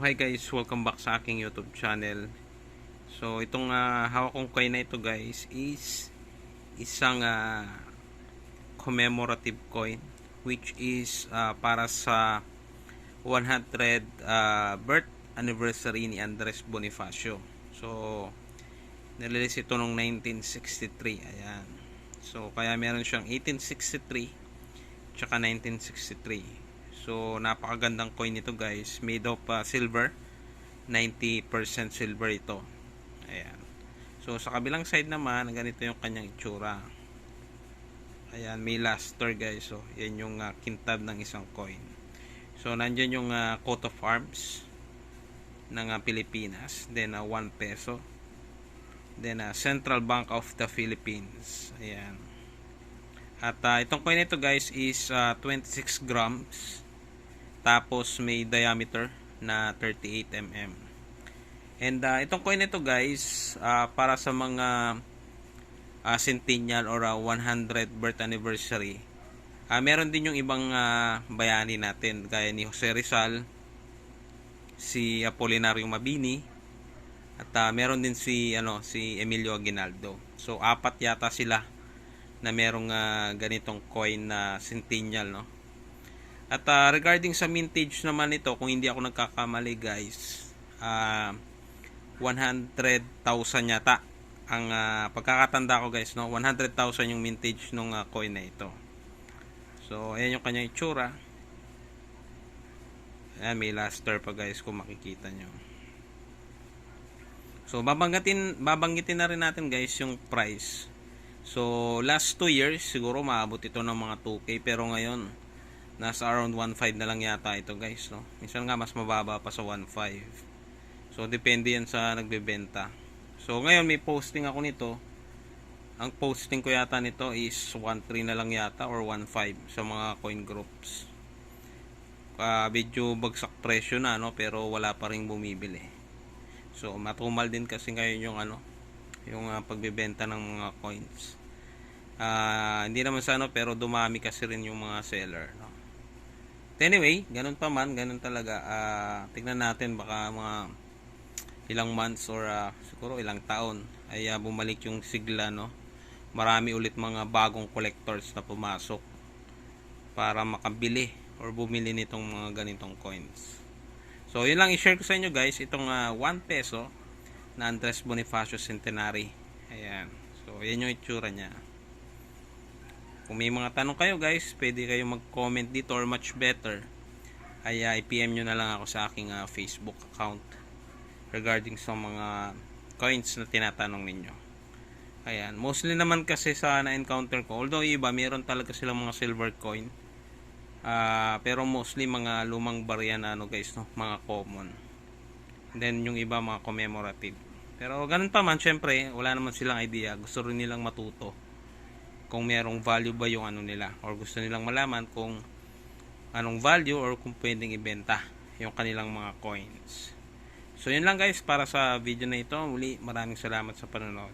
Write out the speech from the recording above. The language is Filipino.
hi guys, welcome back sa aking YouTube channel. So itong ah, hawak kong coin na ito guys is isang ah, commemorative coin which is ah, para sa 100 ah, birth anniversary ni Andres Bonifacio. So nililis ito noong 1963. Ayan. So kaya meron siyang 1863 tsaka 1963. So, napakagandang coin ito guys. Made of uh, silver. 90% silver ito. Ayan. So, sa kabilang side naman, ganito yung kanyang itsura. Ayan, may luster guys. So, yan yung uh, kintab ng isang coin. So, nandyan yung uh, coat of arms ng uh, Pilipinas. Then, uh, 1 peso. Then, uh, Central Bank of the Philippines. Ayan. At uh, itong coin nito guys is uh, 26 grams. Tapos may diameter na 38 mm. And uh, itong coin nito guys, uh, para sa mga uh, centennial or uh, 100 birth anniversary. Uh, meron din yung ibang uh, bayani natin gaya ni Jose Rizal, si Apolinario Mabini, at uh, meron din si ano si Emilio Aguinaldo. So apat yata sila na merong uh, ganitong coin na centennial no. At uh, regarding sa mintage naman nito, kung hindi ako nagkakamali guys, uh, 100,000 yata ang uh, pagkakatanda ko guys, no? 100,000 yung mintage ng uh, coin na ito. So, ayan yung kanyang itsura. Ayan, may luster pa guys kung makikita nyo. So, babanggitin, babanggitin na rin natin guys yung price. So, last 2 years, siguro maabot ito ng mga 2K. Pero ngayon, nasa around 1.5 na lang yata ito guys. No? Minsan nga mas mababa pa sa 1.5. So, depende yan sa nagbebenta. So, ngayon may posting ako nito. Ang posting ko yata nito is 1.3 na lang yata or 1.5 sa mga coin groups. Uh, medyo bagsak presyo na no pero wala pa ring bumibili. So, matumal din kasi ngayon yung ano, yung uh, pagbebenta ng mga coins. Uh, hindi naman sa ano pero dumami kasi rin yung mga seller, no. Anyway, ganun pa man, ganun talaga. Uh, tignan natin baka mga ilang months or uh, siguro ilang taon ay uh, bumalik yung sigla, no. Marami ulit mga bagong collectors na pumasok para makabili or bumili nitong mga ganitong coins. So, yun lang i-share ko sa inyo guys, itong uh, 1 peso na Andres Bonifacio Centenary. Ayan. So, yan yung itsura niya. Kung may mga tanong kayo guys, pwede kayo mag-comment dito or much better ay uh, i-PM nyo na lang ako sa aking uh, Facebook account regarding sa mga coins na tinatanong ninyo. Ayan. Mostly naman kasi sa na-encounter ko, although iba, meron talaga silang mga silver coin. Uh, pero mostly mga lumang barya na ano guys, no? mga common. Then yung iba mga commemorative. Pero ganun pa man, syempre, wala naman silang idea. Gusto rin nilang matuto kung merong value ba yung ano nila. Or gusto nilang malaman kung anong value or kung pwedeng ibenta yung kanilang mga coins. So yun lang guys para sa video na ito. Muli maraming salamat sa panonood.